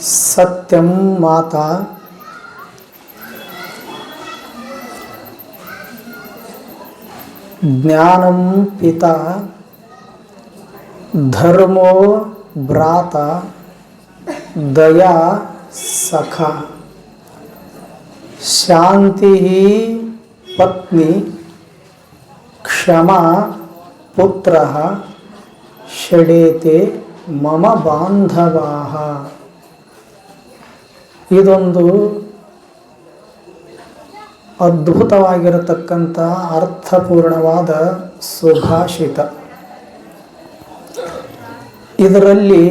सत्यम माता। ज्ञानम पिता। धर्मो भ्राता। दया सखा। शांति ही पत्नी। क्षमा पुत्र। षडेते मम बांधवा ಇದೊಂದು ಅದ್ಭುತವಾಗಿರತಕ್ಕಂಥ ಅರ್ಥಪೂರ್ಣವಾದ ಸುಭಾಷಿತ. ಇದರಲ್ಲಿ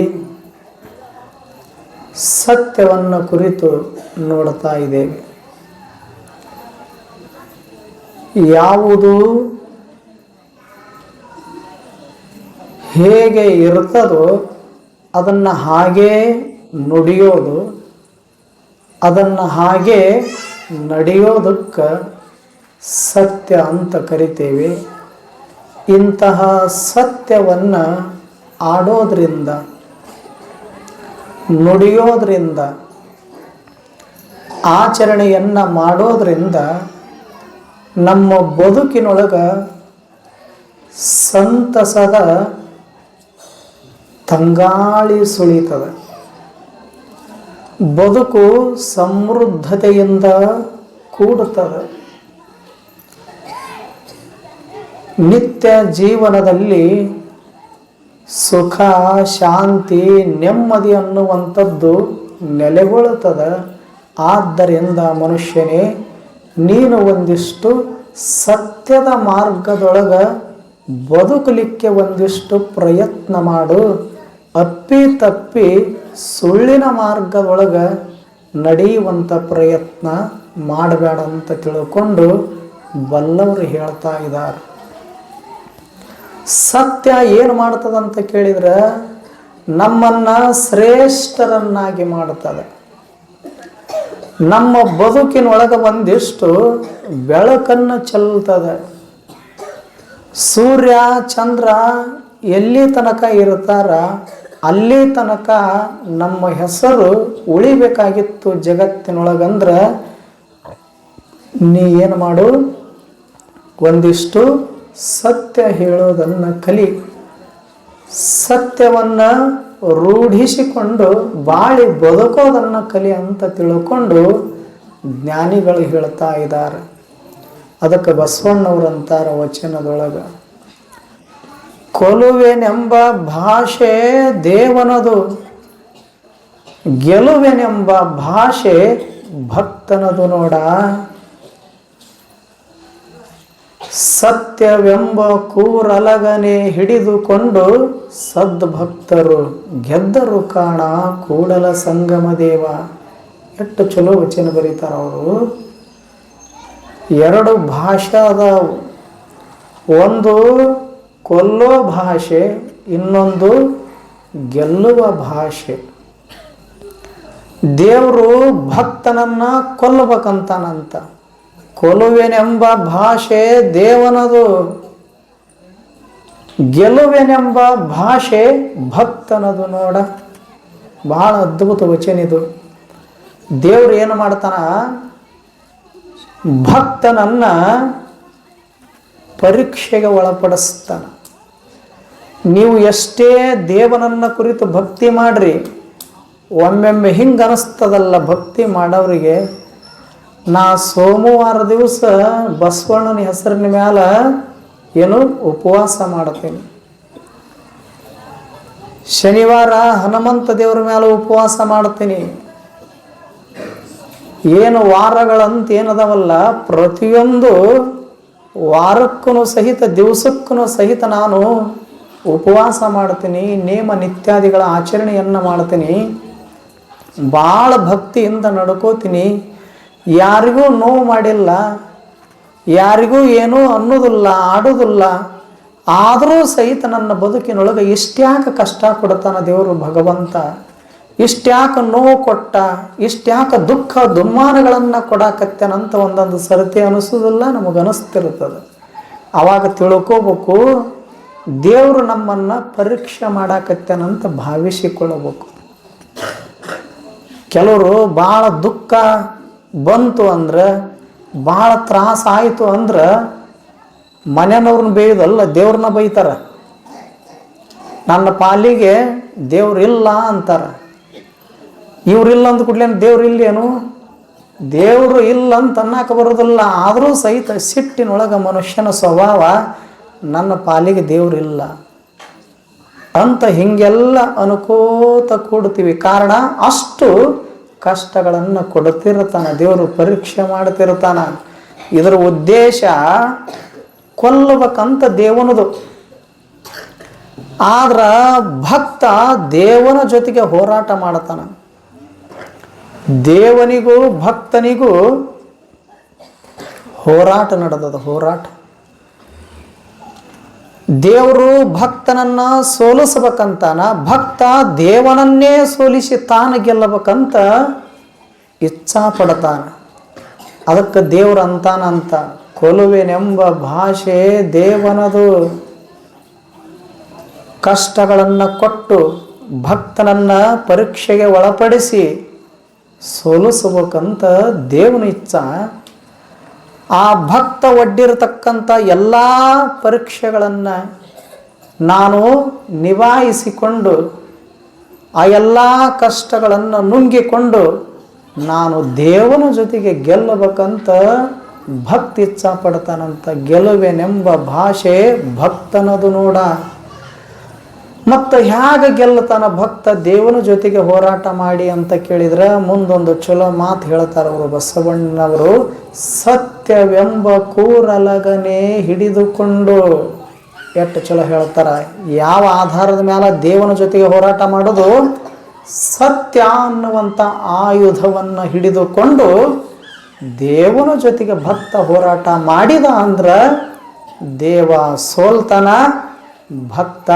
ಸತ್ಯವನ್ನು ಕುರಿತು ನೋಡ್ತಾ ಇದ್ದೇವೆ ಯಾವುದು ಹೇಗೆ ಇರ್ತದೋ ಅದನ್ನು ಹಾಗೇ ನುಡಿಯೋದು ಅದನ್ನು ಹಾಗೆ ನಡೆಯೋದಕ್ಕೆ ಸತ್ಯ ಅಂತ ಕರಿತೇವೆ. ಇಂತಹ ಸತ್ಯವನ್ನು ಆಡೋದ್ರಿಂದ, ನುಡಿಯೋದ್ರಿಂದ, ಆಚರಣೆಯನ್ನು ಮಾಡೋದ್ರಿಂದ ನಮ್ಮ ಬದುಕಿನೊಳಗೆ ಸಂತಸದ ತಂಗಾಳಿ ಸುಳಿತದೆ. ಬದುಕು ಸಮೃದ್ಧತೆಯಿಂದ ಕೂಡುತ್ತದೆ. ನಿತ್ಯ ಜೀವನದಲ್ಲಿ ಸುಖ, ಶಾಂತಿ, ನೆಮ್ಮದಿ ಅನ್ನುವಂಥದ್ದು ನೆಲೆಗೊಳ್ಳುತ್ತದೆ. ಆದ್ದರಿಂದ ಮನುಷ್ಯನೇ, ನೀನು ಒಂದಿಷ್ಟು ಸತ್ಯದ ಮಾರ್ಗದೊಳಗೆ ಬದುಕಲಿಕ್ಕೆ ಒಂದಿಷ್ಟು ಪ್ರಯತ್ನ ಮಾಡು. ಅಪ್ಪಿ ತಪ್ಪಿ ಸುಳ್ಳಿನ ಮಾರ್ಗದೊಳಗೆ ನಡೆಯುವಂಥ ಪ್ರಯತ್ನ ಮಾಡಬೇಡ ಅಂತ ತಿಳ್ಕೊಂಡು ಬಲ್ಲವರು ಹೇಳ್ತಾ ಇದ್ದಾರೆ ಸತ್ಯ ಏನು ಮಾಡ್ತದಂತ ಕೇಳಿದ್ರೆ ನಮ್ಮನ್ನ ಶ್ರೇಷ್ಠರನ್ನಾಗಿ ಮಾಡ್ತದೆ. ನಮ್ಮ ಬದುಕಿನೊಳಗೆ ಒಂದಿಷ್ಟು ಬೆಳಕನ್ನು ಚೆಲ್ತದೆ. ಸೂರ್ಯ, ಚಂದ್ರ ಎಲ್ಲಿ ತನಕ ಇರ್ತಾರ ಅಲ್ಲಿ ತನಕ ನಮ್ಮ ಹೆಸರು ಉಳಿಬೇಕಾಗಿತ್ತು ಜಗತ್ತಿನೊಳಗಂದ್ರೆ, ನೀ ಏನು ಮಾಡು? ಒಂದಿಷ್ಟು ಸತ್ಯ ಹೇಳೋದನ್ನು ಕಲಿ. ಸತ್ಯವನ್ನು ರೂಢಿಸಿಕೊಂಡು ಬಾಳಿ ಬದುಕೋದನ್ನು ಕಲಿ ಅಂತ ತಿಳ್ಕೊಂಡು ಜ್ಞಾನಿಗಳು ಹೇಳ್ತಾ ಇದ್ದಾರೆ. ಅದಕ್ಕೆ ಬಸವಣ್ಣವ್ರಂತಾರ ವಚನದೊಳಗೆ. ಕೊಲುವೆನೆಂಬ ಭಾಷೆ ದೇವನದು, ಗೆಲುವೆನೆಂಬ ಭಾಷೆ ಭಕ್ತನದು ನೋಡ. ಸತ್ಯವೆಂಬ ಕೂರಲಗನೆ ಹಿಡಿದುಕೊಂಡು ಸದ್ಭಕ್ತರು ಗೆದ್ದರು ಕಾಣ ಕೂಡಲ ಸಂಗಮ ದೇವ. ಎಷ್ಟು ಚಲೋ ವಚನ ಬರೀತಾರ ಅವರು. ಎರಡು ಭಾಷೆ ಅದಾವು. ಒಂದು ಕೊಲ್ಲೋ ಭಾಷೆ, ಇನ್ನೊಂದು ಗೆಲ್ಲುವ ಭಾಷೆ. ದೇವರು ಭಕ್ತನನ್ನ ಕೊಲ್ಲಬೇಕಂತಾನಂತ. ಕೊಲುವೆನೆಂಬ ಭಾಷೆ ದೇವನದು. ಗೆಲುವೆನೆಂಬ ಭಾಷೆ ಭಕ್ತನದು ನೋಡ. ಬಹಳ ಅದ್ಭುತ ವಚನ ಇದು. ದೇವ್ರು ಏನು ಮಾಡ್ತಾನ? ಭಕ್ತನನ್ನ ಪರೀಕ್ಷೆಗೆ ಒಳಪಡಿಸ್ತಾನ. ನೀವು ಎಷ್ಟೇ ದೇವನನ್ನ ಕುರಿತು ಭಕ್ತಿ ಮಾಡ್ರಿ, ಒಮ್ಮೆಮ್ಮೆ ಹಿಂಗೆ ಅನಿಸ್ತದಲ್ಲ ಭಕ್ತಿ ಮಾಡೋರಿಗೆ ನಾ ಸೋಮವಾರ ದಿವಸ ಬಸವಣ್ಣನ ಹೆಸರಿನ ಮ್ಯಾಲ ಏನು ಉಪವಾಸ ಮಾಡ್ತೀನಿ. ಶನಿವಾರ ಹನುಮಂತ ದೇವ್ರ ಮೇಲೆ ಉಪವಾಸ ಮಾಡ್ತೀನಿ. ಏನು ವಾರಗಳಂತ ಏನದವಲ್ಲ, ಪ್ರತಿಯೊಂದು ವಾರಕ್ಕೂ ಸಹಿತ ದಿವಸಕ್ಕೂ ಸಹಿತ ನಾನು ಉಪವಾಸ ಮಾಡ್ತೀನಿ, ನೇಮ ನಿತ್ಯಾದಿಗಳ ಆಚರಣೆಯನ್ನು ಮಾಡ್ತೀನಿ ಭಾಳ ಭಕ್ತಿಯಿಂದ ನಡ್ಕೋತೀನಿ, ಯಾರಿಗೂ ನೋವು ಮಾಡಿಲ್ಲ, ಯಾರಿಗೂ ಏನೂ ಅನ್ನೋದಿಲ್ಲ, ಆಡೋದಿಲ್ಲ, ಆದರೂ ಸಹಿತ ನನ್ನ ಬದುಕಿನೊಳಗೆ ಇಷ್ಟ್ಯಾಕೆ ಕಷ್ಟ ಕೊಡ್ತಾನೆ ದೇವರು ಭಗವಂತ, ಇಷ್ಟ್ಯಾಕೆ ನೋವು ಕೊಟ್ಟ, ಇಷ್ಟ್ಯಾಕೆ ದುಃಖ ದುಮ್ಮಾನಗಳನ್ನು ಕೊಡಾಕತ್ತೇನಂತ ಒಂದೊಂದು ಸರತಿ ಅನಿಸೋದಿಲ್ಲ ನಮಗೆ ಅನಿಸ್ತಿರ್ತದೆ ಅವಾಗ ತಿಳ್ಕೋಬೇಕು ದೇವರು ನಮ್ಮನ್ನು ಪರೀಕ್ಷೆ ಮಾಡಾಕತ್ತೇನಂತ ಭಾವಿಸಿಕೊಳ್ಳಬೇಕು. ಕೆಲವರು ಭಾಳ ದುಃಖ ಬಂತು ಅಂದ್ರೆ ಭಾಳ ತ್ರಾಸ ಆಯಿತು ಅಂದ್ರೆ ಮನೆಯವ್ರನ್ನ ಬೇಯ್ದಲ್ಲ, ದೇವ್ರನ್ನ ಬೈತಾರೆ. ನನ್ನ ಪಾಲಿಗೆ ದೇವ್ರಿಲ್ಲ ಅಂತಾರ. ಇವ್ರಿಲ್ಲ ಅಂದ ಕೂಡಲೇ ದೇವ್ರು ಇಲ್ಲೇನು? ದೇವರು ಇಲ್ಲ ಅಂತ ಅನ್ನಕ್ಕೆ ಬರೋದಿಲ್ಲ. ಆದರೂ ಸಹಿತ ಸಿಟ್ಟಿನೊಳಗೆ ಮನುಷ್ಯನ ಸ್ವಭಾವ ನನ್ನ ಪಾಲಿಗೆ ದೇವರಿಲ್ಲ ಅಂತ ಹಿಂಗೆಲ್ಲ ಅನುಕೋತ ಕೂಡ್ತೀವಿ ಕಾರಣ ಅಷ್ಟು ಕಷ್ಟಗಳನ್ನು ಕೊಡ್ತಿರ್ತಾನೆ ದೇವರು ಪರೀಕ್ಷೆ ಮಾಡ್ತಿರ್ತಾನ ಇದರ ಉದ್ದೇಶ ಕೊಲ್ಲಬೇಕಂತ ದೇವನದು. ಆದ್ರ ಭಕ್ತ ದೇವನ ಜೊತೆಗೆ ಹೋರಾಟ ಮಾಡ್ತಾನ. ದೇವನಿಗೂ ಭಕ್ತನಿಗೂ ಹೋರಾಟ ನಡೆದದ, ಹೋರಾಟ. ದೇವರು ಭಕ್ತನನ್ನ ಸೋಲಿಸಬೇಕಂತಾನ, ಭಕ್ತ ದೇವನನ್ನೇ ಸೋಲಿಸಿ ತಾನು ಗೆಲ್ಲಬೇಕಂತ ಇಚ್ಛಾ ಪಡ್ತಾನ ಅದಕ್ಕೆ ದೇವ್ರು ಅಂತಾನಂತ, ಕೊಲುವೆನೆಂಬ ಭಾಷೆ ದೇವನದು. ಕಷ್ಟಗಳನ್ನು ಕೊಟ್ಟು ಭಕ್ತನನ್ನ ಪರೀಕ್ಷೆಗೆ ಒಳಪಡಿಸಿ ಸೋಲಿಸಬೇಕಂತ ದೇವನ ಇಚ್ಛಾ. ಆ ಭಕ್ತ ಒಡ್ಡಿರತಕ್ಕಂಥ ಎಲ್ಲ ಪರೀಕ್ಷೆಗಳನ್ನು ನಾನು ನಿಭಾಯಿಸಿಕೊಂಡು ಆ ಎಲ್ಲ ಕಷ್ಟಗಳನ್ನು ನುಂಗಿಕೊಂಡು ನಾನು ದೇವನ ಜೊತೆಗೆ ಗೆಲ್ಲಬೇಕಂತ ಭಕ್ತಿ ಇಚ್ಛಾ ಪಡ್ತಾನಂತ ಗೆಲುವೆನೆಂಬ ಭಾಷೆ ಭಕ್ತನದು ನೋಡ. ಮತ್ತು ಹೇಗೆ ಗೆಲ್ಲತಾನ ಭಕ್ತ ದೇವನ ಜೊತೆಗೆ ಹೋರಾಟ ಮಾಡಿ ಅಂತ ಕೇಳಿದ್ರೆ ಮುಂದೊಂದು ಚಲೋ ಮಾತು ಹೇಳ್ತಾರೆ ಅವರು ಬಸವಣ್ಣನವರು, ಸತ್ಯವೆಂಬ ಕೂರಲಗನೆ ಹಿಡಿದುಕೊಂಡು ಎಷ್ಟು ಚಲೋ ಹೇಳ್ತಾರ. ಯಾವ ಆಧಾರದ ಮೇಲೆ ದೇವನ ಜೊತೆಗೆ ಹೋರಾಟ ಮಾಡೋದು? ಸತ್ಯ ಅನ್ನುವಂಥ ಆಯುಧವನ್ನು ಹಿಡಿದುಕೊಂಡು ದೇವನ ಜೊತೆಗೆ ಭಕ್ತ ಹೋರಾಟ ಮಾಡಿದ ಅಂದ್ರೆ ದೇವ ಸೋಲ್ತನ, ಭಕ್ತ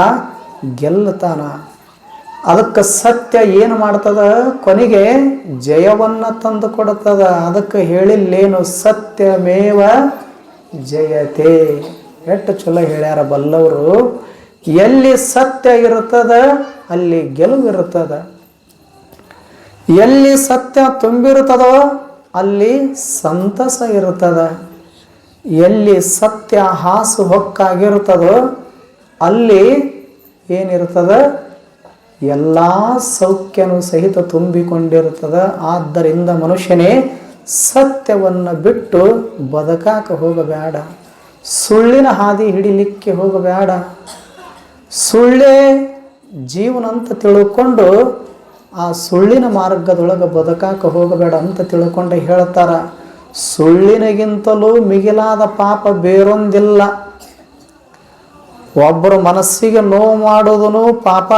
ಗೆಲ್ಲತಾನ. ಅದಕ್ಕೆ ಸತ್ಯ ಏನು ಮಾಡ್ತದ? ಕೊನೆಗೆ ಜಯವನ್ನು ತಂದು ಕೊಡ್ತದ. ಅದಕ್ಕೆ ಹೇಳಿಲ್ಲೇನು? ಸತ್ಯಮೇವ ಜಯತೆ. ಎಷ್ಟು ಚಲೋ ಹೇಳ್ಯಾರ ಬಲ್ಲವರು. ಎಲ್ಲಿ ಸತ್ಯ ಇರುತ್ತದ ಅಲ್ಲಿ ಗೆಲುವು ಇರುತ್ತದ ಎಲ್ಲಿ ಸತ್ಯ ತುಂಬಿರುತ್ತದೋ ಅಲ್ಲಿ ಸಂತಸ ಇರುತ್ತದ ಎಲ್ಲಿ ಸತ್ಯ ಹಾಸು ಹೊಕ್ಕಾಗಿರುತ್ತದೋ ಅಲ್ಲಿ ಏನಿರ್ತದ ಎಲ್ಲ ಸೌಖ್ಯನೂ ಸಹಿತ ತುಂಬಿಕೊಂಡಿರುತ್ತದೆ. ಆದ್ದರಿಂದ ಮನುಷ್ಯನೇ ಸತ್ಯವನ್ನು ಬಿಟ್ಟು ಬದುಕಾಕ ಹೋಗಬೇಡ. ಸುಳ್ಳಿನ ಹಾದಿ ಹಿಡಿಲಿಕ್ಕೆ ಹೋಗಬೇಡ. ಸುಳ್ಳೇ ಜೀವನ ಅಂತ ತಿಳ್ಕೊಂಡು ಆ ಸುಳ್ಳಿನ ಮಾರ್ಗದೊಳಗೆ ಬದುಕಾಕ ಹೋಗಬೇಡ ಅಂತ ತಿಳ್ಕೊಂಡು ಹೇಳ್ತಾರೆ. ಸುಳ್ಳಿನಗಿಂತಲೂ ಮಿಗಿಲಾದ ಪಾಪ ಬೇರೊಂದಿಲ್ಲ. ಒಬ್ಬರ ಮನಸ್ಸಿಗೆ ನೋವು ಮಾಡೋದೂ ಪಾಪ.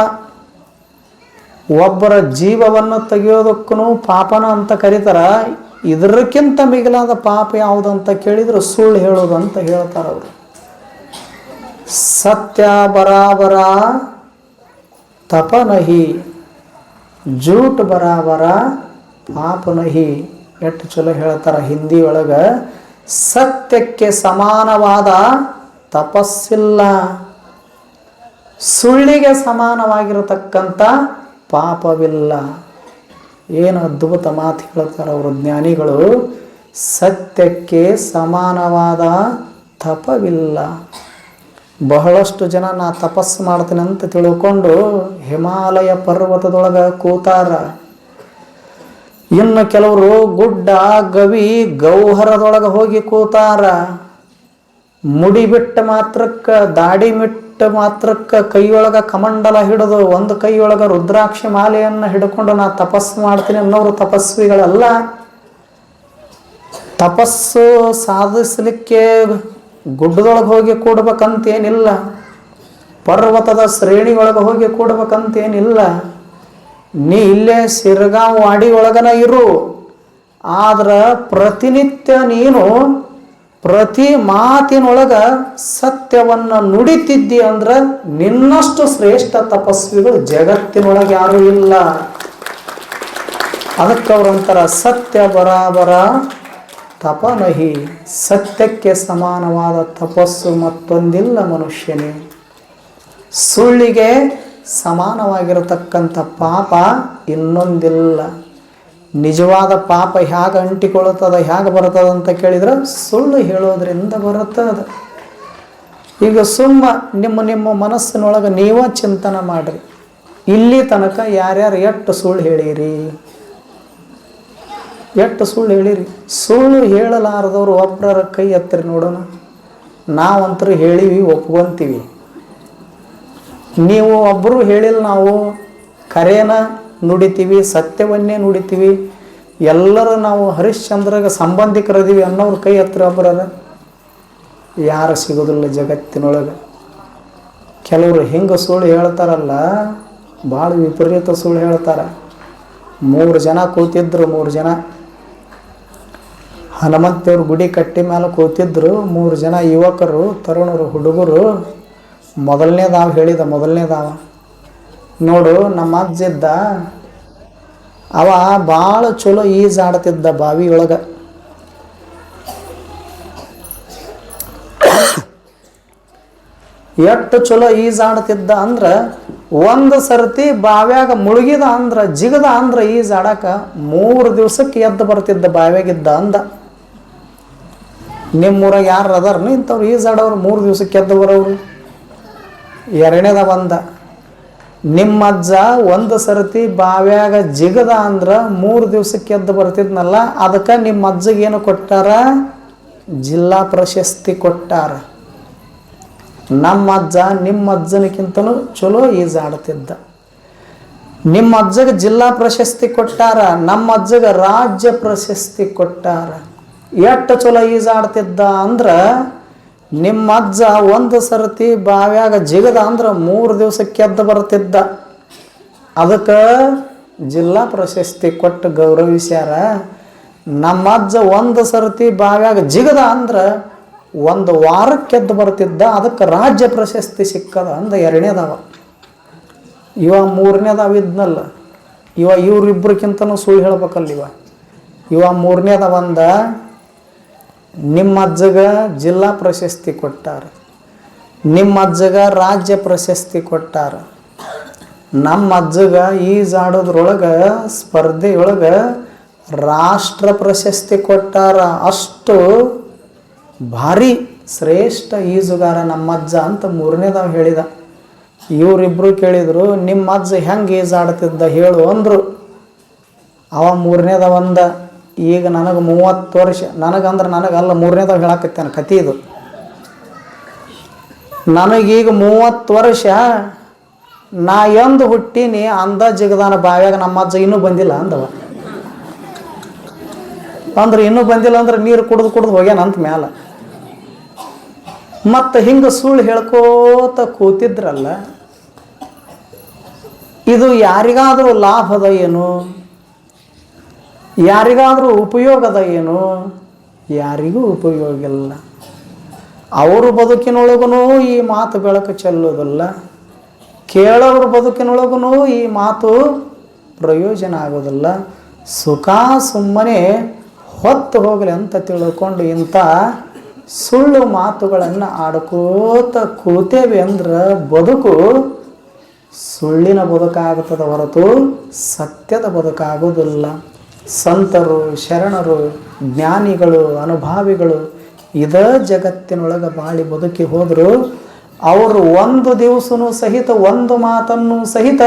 ಒಬ್ಬರ ಜೀವವನ್ನು ತೆಗೆಯೋದಕ್ಕೂ ಪಾಪನ ಅಂತ ಕರೀತಾರ. ಇದಕ್ಕಿಂತ ಮಿಗಿಲಾದ ಪಾಪ ಯಾವುದು ಅಂತ ಕೇಳಿದ್ರೆ ಸುಳ್ಳು ಹೇಳೋದು ಅಂತ ಹೇಳ್ತಾರ ಅವರು. ಸತ್ಯ ಬರಾಬರ ತಪನಹಿ ಜೂಟ್ ಬರಾಬರ ಪಾಪನಹಿ ಎಷ್ಟು ಚಲೋ ಹೇಳ್ತಾರ ಹಿಂದಿ ಒಳಗೆ. ಸತ್ಯಕ್ಕೆ ಸಮಾನವಾದ ತಪಸ್ಸಿಲ್ಲ. ಸುಳ್ಳಿಗೆ ಸಮಾನವಾಗಿರತಕ್ಕಂಥ ಪಾಪವಿಲ್ಲ. ಏನು ಅದ್ಭುತ ಮಾತು ಹೇಳ್ತಾರೆ ಅವರು ಜ್ಞಾನಿಗಳು. ಸತ್ಯಕ್ಕೆ ಸಮಾನವಾದ ತಪವಿಲ್ಲ. ಬಹಳಷ್ಟು ಜನ ನಾ ತಪಸ್ಸು ಮಾಡ್ತೀನಿ ಅಂತ ತಿಳ್ಕೊಂಡು ಹಿಮಾಲಯ ಪರ್ವತದೊಳಗೆ ಕೂತಾರ. ಇನ್ನು ಕೆಲವರು ಗುಡ್ಡ, ಗವಿ, ಗೌಹರದೊಳಗೆ ಹೋಗಿ ಕೂತಾರ. ಮುಡಿ ಬಿಟ್ಟ ಮಾತ್ರಕ್ಕೆ ದಾಡಿ ಮಿಟ್ಟ ಮಾತ್ರಕ್ಕ ಕೈಯೊಳಗ ಕಮಂಡಲ ಹಿಡಿದು ಒಂದು ಕೈಯೊಳಗ ರುದ್ರಾಕ್ಷಿ ಮಾಲೆಯನ್ನ ಹಿಡ್ಕೊಂಡು ನಾ ತಪಸ್ಸು ಮಾಡ್ತೀನಿ ಅನ್ನೋರು ತಪಸ್ವಿಗಳಲ್ಲ. ತಪಸ್ಸು ಸಾಧಿಸಲಿಕ್ಕೆ ಗುಡ್ಡದೊಳಗೆ ಹೋಗಿ ಕೂಡ್ಬೇಕಂತೇನಿಲ್ಲ. ಪರ್ವತದ ಶ್ರೇಣಿ ಒಳಗೆ ಹೋಗಿ ಕೂಡ್ಬೇಕಂತೇನಿಲ್ಲ. ನೀ ಇಲ್ಲೇ ಸಿರ್ಗಾಂವ್ ವಾಡಿ ಒಳಗನ ಇರು. ಆದ್ರೆ ಪ್ರತಿನಿತ್ಯ ನೀನು ಪ್ರತಿ ಮಾತಿನೊಳಗ ಸತ್ಯವನ್ನ ನುಡಿತಿದ್ದಿ ಅಂದ್ರೆ ನಿನ್ನಷ್ಟು ಶ್ರೇಷ್ಠ ತಪಸ್ವಿಗಳು ಜಗತ್ತಿನೊಳಗೆ ಯಾರೂ ಇಲ್ಲ. ಅದಕ್ಕೆ ಸತ್ಯ ಬರಾಬರ ತಪನಹಿ. ಸತ್ಯಕ್ಕೆ ಸಮಾನವಾದ ತಪಸ್ಸು ಮತ್ತೊಂದಿಲ್ಲ ಮನುಷ್ಯನೇ. ಸುಳ್ಳಿಗೆ ಸಮಾನವಾಗಿರತಕ್ಕಂಥ ಪಾಪ ಇನ್ನೊಂದಿಲ್ಲ. ನಿಜವಾದ ಪಾಪ ಹೇಗೆ ಅಂಟಿಕೊಳ್ಳುತ್ತದ ಹೇಗೆ ಬರ್ತದ ಅಂತ ಕೇಳಿದ್ರೆ ಸುಳ್ಳು ಹೇಳೋದ್ರಿಂದ ಬರುತ್ತದ. ಈಗ ಸುಮ್ಮ ನಿಮ್ಮ ನಿಮ್ಮ ಮನಸ್ಸಿನೊಳಗೆ ನೀವ ಚಿಂತನೆ ಮಾಡ್ರಿ. ಇಲ್ಲಿ ತನಕ ಯಾರ್ಯಾರು ಎಷ್ಟು ಸುಳ್ಳು ಹೇಳಿರಿ? ಎಷ್ಟು ಸುಳ್ಳು ಹೇಳಿರಿ? ಸುಳ್ಳು ಹೇಳಲಾರದವ್ರು ಒಬ್ಬರ ಕೈ ಎತ್ತರಿ ನೋಡೋಣ. ನಾವಂತರೂ ಹೇಳಿವಿ, ಒಪ್ಕೊಂತೀವಿ. ನೀವು ಒಬ್ಬರು ಹೇಳಿಲ್ಲ ನಾವು ಕರೇನ ನುಡಿತೀವಿ, ಸತ್ಯವನ್ನೇ ನುಡಿತೀವಿ. ಎಲ್ಲರೂ ನಾವು ಹರಿಶ್ಚಂದ್ರಗೆ ಸಂಬಂಧಿಕರದೀವಿ ಅನ್ನೋರು ಕೈ ಹತ್ರ ಒಬ್ಬರ ಯಾರು ಸಿಗೋದಿಲ್ಲ ಜಗತ್ತಿನೊಳಗೆ. ಕೆಲವರು ಹಿಂಗೆ ಸುಳ್ಳು ಹೇಳ್ತಾರಲ್ಲ, ಭಾಳ ವಿಪರೀತ ಸುಳ್ಳು ಹೇಳ್ತಾರೆ. ಮೂರು ಜನ ಕೂತಿದ್ರು, ಮೂರು ಜನ. ಹನುಮಂತೇವ್ರ ಗುಡಿ ಕಟ್ಟಿ ಮೇಲೆ ಕೂತಿದ್ರು, ಮೂರು ಜನ ಯುವಕರು, ತರುಣರು, ಹುಡುಗರು. ಮೊದಲನೇದಾವ ಹೇಳಿದ, ಮೊದಲನೇದಾವ. ನೋಡು, ನಮ್ಮ ಅಜ್ಜಿದ್ದ ಅವ ಭಾಳ ಚಲೋ ಈಜಾಡ್ತಿದ್ದ ಬಾವಿ ಒಳಗೆ ಎಷ್ಟು ಚಲೋ ಈಜಾಡ್ತಿದ್ದ ಅಂದ್ರೆ, ಒಂದು ಸರ್ತಿ ಬಾವ್ಯಾಗ ಮುಳುಗಿದ ಅಂದ್ರ, ಜಿಗದ ಅಂದ್ರ ಆಡಕ ಮೂರು ದಿವ್ಸಕ್ಕೆ ಎದ್ದು ಬರ್ತಿದ್ದ ಬಾವ್ಯಾಗಿದ್ದ ಅಂದ. ನಿಮ್ಮೂರಾಗ ಯಾರು ಅದಾರ ಇಂಥವ್ರು ಈಜಾಡೋರು ಮೂರು ದಿವ್ಸಕ್ಕೆ ಎದ್ದು ಬರೋರು. ಎರಡನೇದ ಬಂದ. ನಿಮ್ಮ ಅಜ್ಜ ಒಂದು ಸರತಿ ಬಾವ್ಯಾಗ ಜಿಗದ ಅಂದ್ರ ಮೂರು ದಿವಸಕ್ಕೆ ಎದ್ದು ಬರ್ತಿದ್ನಲ್ಲ, ಅದಕ್ಕೆ ನಿಮ್ಮ ಅಜ್ಜಗೆ ಏನು ಕೊಟ್ಟಾರ? ಜಿಲ್ಲಾ ಪ್ರಶಸ್ತಿ ಕೊಟ್ಟಾರ. ನಮ್ಮ ಅಜ್ಜ ನಿಮ್ಮ ಅಜ್ಜನಕ್ಕಿಂತಲೂ ಚಲೋ ಈಜಾಡ್ತಿದ್ದ. ನಿಮ್ಮ ಅಜ್ಜಗೆ ಜಿಲ್ಲಾ ಪ್ರಶಸ್ತಿ ಕೊಟ್ಟಾರ ನಮ್ಮ ಅಜ್ಜಗೆ ರಾಜ್ಯ ಪ್ರಶಸ್ತಿ ಕೊಟ್ಟಾರ. ಎಷ್ಟು ಚಲೋ ಈಜಾಡ್ತಿದ್ದ ಅಂದ್ರೆ ನಿಮ್ಮ ಅಜ್ಜ ಒಂದು ಸರ್ತಿ ಬಾವ್ಯಾಗ ಜಿಗದ ಅಂದ್ರೆ ಮೂರು ದಿವಸ ಕೆದ್ದು ಬರ್ತಿದ್ದ. ಅದಕ್ಕೆ ಜಿಲ್ಲಾ ಪ್ರಶಸ್ತಿ ಕೊಟ್ಟು ಗೌರವಿಸ್ಯಾರ. ನಮ್ಮ ಅಜ್ಜ ಒಂದು ಸರ್ತಿ ಬಾವ್ಯಾಗ ಜಿಗದ ಅಂದ್ರೆ ಒಂದು ವಾರಕ್ಕೆ ಎದ್ದು ಬರ್ತಿದ್ದ. ಅದಕ್ಕೆ ರಾಜ್ಯ ಪ್ರಶಸ್ತಿ ಸಿಕ್ಕದ ಅಂದ ಎರಡನೇದವ. ಇವ ಮೂರನೇದವ ಇದ್ನಲ್ಲ. ಇವ ಇವ್ರಿಬ್ರಿಗಿಂತನೂ ಸುಳ್ಳು ಹೇಳ್ಬೇಕಲ್ಲ ಇವ. ಇವ ಮೂರನೇದವ ಅಂದ ನಿಮ್ಮ ಅಜ್ಜಗ ಜಿಲ್ಲಾ ಪ್ರಶಸ್ತಿ ಕೊಟ್ಟಾರ. ನಿಮ್ಮ ಅಜ್ಜಗ ರಾಜ್ಯ ಪ್ರಶಸ್ತಿ ಕೊಟ್ಟಾರ. ನಮ್ಮ ಅಜ್ಜಗ ಈಜಾಡೋದ್ರೊಳಗೆ ಸ್ಪರ್ಧೆಯೊಳಗೆ ರಾಷ್ಟ್ರ ಪ್ರಶಸ್ತಿ ಕೊಟ್ಟಾರ. ಅಷ್ಟು ಭಾರಿ ಶ್ರೇಷ್ಠ ಈಜುಗಾರ ನಮ್ಮ ಅಜ್ಜ ಅಂತ ಮೂರನೇದಾವ್ ಹೇಳಿದ. ಇವರಿಬ್ರು ಕೇಳಿದ್ರು, ನಿಮ್ಮ ಅಜ್ಜ ಹೆಂಗೆ ಈಜಾಡ್ತಿದ್ದ ಹೇಳು ಅಂದರು. ಅವ ಮೂರನೇದ ಅಂದ. ಈಗ ನನಗೆ ಮೂವತ್ತು ವರ್ಷ, ನನಗಂದ್ರೆ ನನಗಲ್ಲ ಮೂರನೇದಾಗ ಹೇಳಕತ್ತೇನೆ ಕತಿ ಇದು. ನನಗೀಗ ಮೂವತ್ತು ವರ್ಷ, ನಾ ಎಂದು ಹುಟ್ಟೀನಿ, ಅಂದ ಜಿಗದಾನ ಬಾವ್ಯಾಗ ನಮ್ಮ ಅಜ್ಜ ಇನ್ನೂ ಬಂದಿಲ್ಲ ಅಂದವ. ಅಂದ್ರೆ ಇನ್ನೂ ಬಂದಿಲ್ಲ ಅಂದ್ರೆ ನೀರು ಕುಡಿದು ಕುಡ್ದು ಹೋಗ್ಯಾನ ಅಂತ ಮ್ಯಾಲ. ಮತ್ತು ಹಿಂಗೆ ಸುಳ್ಳು ಹೇಳ್ಕೋತ ಕೂತಿದ್ರಲ್ಲ, ಇದು ಯಾರಿಗಾದರೂ ಲಾಭದ ಏನು? ಯಾರಿಗಾದರೂ ಉಪಯೋಗದ ಏನು? ಯಾರಿಗೂ ಉಪಯೋಗ ಇಲ್ಲ. ಅವರು ಬದುಕಿನೊಳಗೂ ಈ ಮಾತು ಬೆಳಕು ಚೆಲ್ಲೋದಿಲ್ಲ ಕೇಳೋರ ಬದುಕಿನೊಳಗೂ ಈ ಮಾತು ಪ್ರಯೋಜನ ಆಗೋದಿಲ್ಲ ಸುಖ ಸುಮ್ಮನೆ ಹೊತ್ತು ಹೋಗಲಿ ಅಂತ ತಿಳ್ಕೊಂಡು ಇಂಥ ಸುಳ್ಳು ಮಾತುಗಳನ್ನು ಆಡ್ಕೋತ ಕೂತೇವೆ ಅಂದ್ರೆ ಬದುಕು ಸುಳ್ಳಿನ ಬದುಕಾಗುತ್ತದೆ ಹೊರತು ಸತ್ಯದ ಬದುಕಾಗುವುದಿಲ್ಲ. ಸಂತರು, ಶರಣರು, ಜ್ಞಾನಿಗಳು, ಅನುಭಾವಿಗಳು ಇದ ಜಗತ್ತಿನೊಳಗೆ ಬಾಳಿ ಬದುಕಿ ಹೋದರೂ, ಅವರು ಒಂದು ದಿವಸನೂ ಸಹಿತ, ಒಂದು ಮಾತನ್ನು ಸಹಿತ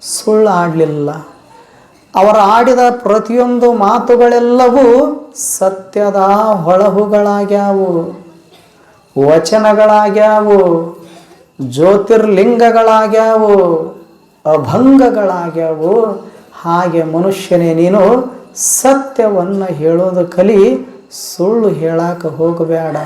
ಸುಳ್ಳು ಆಡಲಿಲ್ಲ. ಅವರು ಆಡಿದ ಪ್ರತಿಯೊಂದು ಮಾತುಗಳೆಲ್ಲವೂ ಸತ್ಯದ ಹೊಳಹುಗಳಾಗ್ಯಾವು, ವಚನಗಳಾಗ್ಯಾವು, ಜ್ಯೋತಿರ್ಲಿಂಗಗಳಾಗ್ಯಾವು, ಅಭಂಗಗಳಾಗ್ಯಾವು. ಹಾಗೆ ಮನುಷ್ಯನೇ ನೀನು ಸತ್ಯವನ್ನು ಹೇಳೋದು ಕಲಿ ಸುಳ್ಳು ಹೇಳಕ್ಕೆ ಹೋಗಬೇಡ.